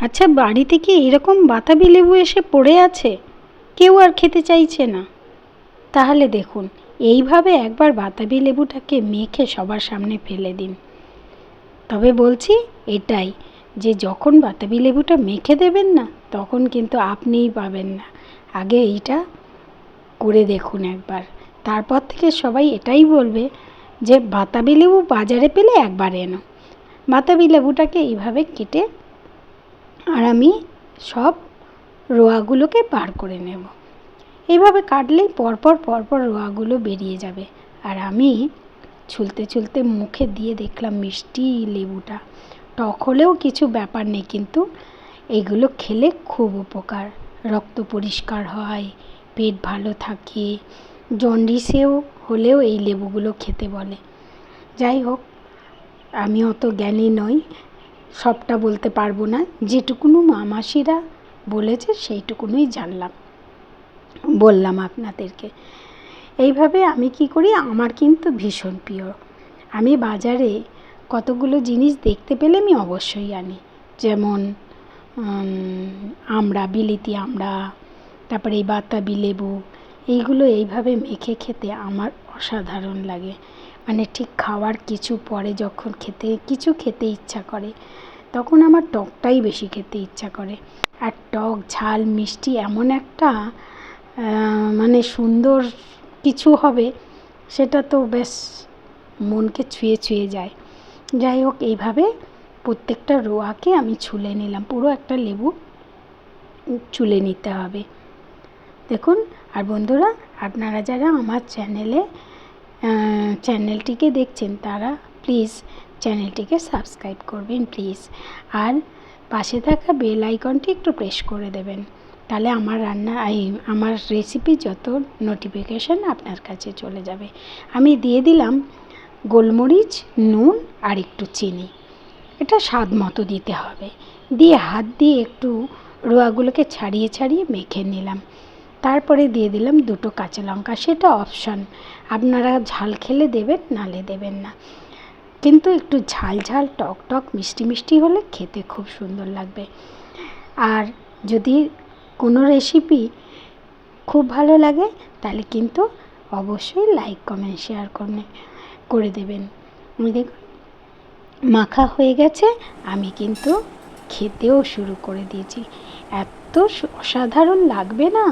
আচ্ছা বাড়িতে কি এরকম বাতাবি লেবু এসে পড়ে আছে? কেউ আর খেতে চাইছে না। তাহলে দেখুন, এইভাবে একবার বাতাবি লেবুটাকে মেখে সবার সামনে ফেলে দিন। তবে বলছি, এটাই যে যখন বাতাবি লেবুটা মেখে দেবেন না, তখন কিন্তু আপনিই পাবেন না। আগে এইটা করে দেখুন একবার। তারপর থেকে সবাই এটাই বলবে যে, বাতাবি লেবু বাজারে পেলে একবার এনো। বাতাবি লেবুটাকে এইভাবে কেটে আর আমি সব রোয়াগুলোকে বার করে নেব। এইভাবে কাটলেই পরপর পরপর রোয়াগুলো বেরিয়ে যাবে। আর আমি ছুলতে ছুলতে মুখে দিয়ে দেখলাম মিষ্টি লেবুটা। টক হলেও কিছু ব্যাপার নেই, কিন্তু এগুলো খেলে খুব উপকার। রক্ত পরিষ্কার হয়, পেট ভালো থাকে। জন্ডিসেও হলেও এই লেবুগুলো খেতে বলে। যাই হোক, আমি অত জ্ঞানী নই। সবটা বলতে পারব না। যেটুকুনো মা মাসিরা বলেছে, সেইটুকুনই জানলাম। বললাম আপনাদেরকে। এইভাবে আমি কি করি? আমার কিন্তু ভীষণ প্রিয়। আমি বাজারে কতগুলো জিনিস দেখতে পেলে আমি অবশ্যই আনি। যেমন আমড়া বিলিতি আমড়া তারপরে এই বাতাবি লেবু, এইগুলো এইভাবে মেখে খেতে আমার অসাধারণ লাগে। মানে ঠিক খাওয়ার কিছু পরে যখন খেতে, কিছু খেতে ইচ্ছা করে, তখন আমার টকটাই বেশি খেতে ইচ্ছা করে। আর টক, ঝাল, মিষ্টি এমন একটা মানে সুন্দর কিছু হবে, সেটা তো বেশ মনকে ছুঁয়ে ছুঁয়ে যায়। যাই হোক, এইভাবে প্রত্যেকটা রোয়াকে আমি ছুলে নিলাম। পুরো একটা লেবু চুলে নিতে হবে। দেখুন, আর বন্ধুরা, আপনারা যারা আমার চ্যানেলে চ্যানেলটিকে দেখছেন তারা প্লিজ চ্যানেলটিকে সাবস্ক্রাইব করবেন প্লিজ আর পাশে থাকা বেল আইকনটি একটু প্রেস করে দেবেন। তাহলে আমার রান্না, এই, আমার রেসিপি যত নোটিফিকেশান আপনার কাছে চলে যাবে। আমি দিয়ে দিলাম গোলমরিচ, নুন আর একটু চিনি। এটা স্বাদ মতো দিতে হবে। দিয়ে হাত দিয়ে একটু রোয়াগুলোকে ছাড়িয়ে ছাড়িয়ে মেখে নিলাম। তারপরে দিয়ে দিলাম দুটো কাঁচা লঙ্কা, সেটা অপশান আপনারা ঝাল খেলে দেবেন, নালে দেবেন না। কিন্তু একটু ঝাল ঝাল, টক টক, মিষ্টি মিষ্টি হলে খেতে খুব সুন্দর লাগবে। আর যদি কোনো রেসিপি খুব ভালো লাগে, তাহলে কিন্তু অবশ্যই লাইক কমেন্ট শেয়ার করে করে দেবেন। আমি দেখ মাখা হয়ে গেছে, আমি কিন্তু খেতেও শুরু করে দিয়েছি। এত অসাধারণ লাগবে না?